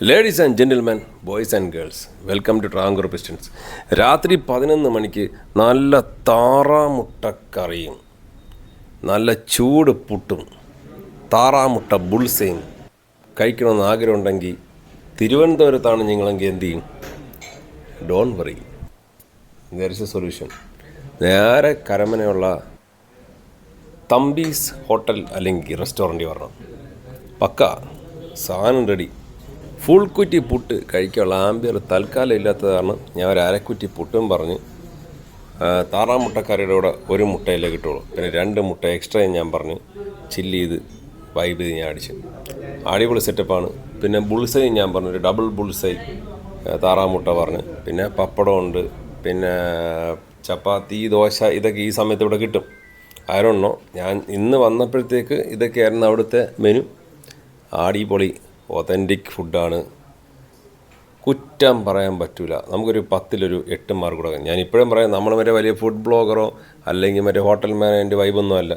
Ladies and gentleman boys and girls welcome to ട്രാങ്കൂർ pistons രാത്രി പതിനൊന്ന് മണിക്ക് നല്ല താറാമുട്ടക്കറിയും നല്ല ചൂട് പുട്ടും താറാമുട്ട ബുൾസയും കഴിക്കണമെന്ന് ആഗ്രഹമുണ്ടെങ്കിൽ തിരുവനന്തപുരത്താണ് നിങ്ങളെങ്കിൽ എന്ത് ചെയ്യും? Don't worry there is a solution നേരെ കരമനയുള്ള തമ്പീസ് ഹോട്ടൽ അല്ലെങ്കിൽ റെസ്റ്റോറന്റിൽ വരണം. പക്ക സാധനം റെഡി ഫുൾ കുറ്റി പുട്ട് കഴിക്കാനുള്ള ആംബിയർ തൽക്കാലം ഇല്ലാത്തത് കാരണം ഞാൻ ഒരു അരക്കുറ്റി പുട്ടും പറഞ്ഞ്. താറാ മുട്ടക്കറിയുടെ കൂടെ ഒരു മുട്ടയിലേ കിട്ടുള്ളൂ. പിന്നെ രണ്ട് മുട്ട എക്സ്ട്രാ ഞാൻ പറഞ്ഞ്. ചില്ല് ചെയ്ത് വൈബ് ചെയ്ത് ഞാൻ അടിച്ചു. അടിപൊളി സെറ്റപ്പാണ്. പിന്നെ ബുൾസൈ ഞാൻ പറഞ്ഞു. ഒരു ഡബിൾ ബുൾസൈ താറാമുട്ട പറഞ്ഞ്. പിന്നെ പപ്പടം ഉണ്ട്. പിന്നെ ചപ്പാത്തി ദോശ ഇതൊക്കെ ഈ സമയത്ത് ഇവിടെ കിട്ടും. ആരോണോ ഞാൻ ഇന്ന് വന്നപ്പോഴത്തേക്ക് ഇതൊക്കെയായിരുന്നു അവിടുത്തെ മെനു അടിപൊളി ഒതന്റിക് ഫുഡാണ് കുറ്റം പറയാൻ പറ്റില്ല നമുക്കൊരു പത്തിലൊരു എട്ട് മാർക്ക് കൊടുക്കാം. ഞാൻ ഇപ്പോഴും പറയാം നമ്മൾ മറ്റേ വലിയ ഫുഡ് ബ്ലോഗറോ അല്ലെങ്കിൽ മറ്റേ ഹോട്ടൽ മാനേജ് വൈബൊന്നും അല്ല.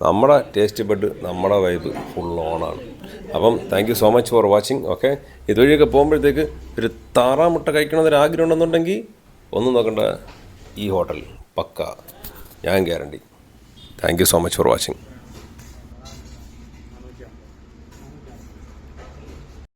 നമ്മുടെ ടേസ്റ്റ് ബെഡ് നമ്മുടെ വൈബ് ഫുൾ ഓണാണ് അപ്പം thank you so much for watching okay ഇതുവഴിയൊക്കെ പോകുമ്പോഴത്തേക്ക് ഒരു താറാമുട്ട കഴിക്കണമെന്നൊരു ആഗ്രഹം ഉണ്ടെന്നുണ്ടെങ്കിൽ ഒന്ന് നോക്കണ്ട. ഈ ഹോട്ടൽ പക്ക. ഞാൻ guarantee thank you so much for watching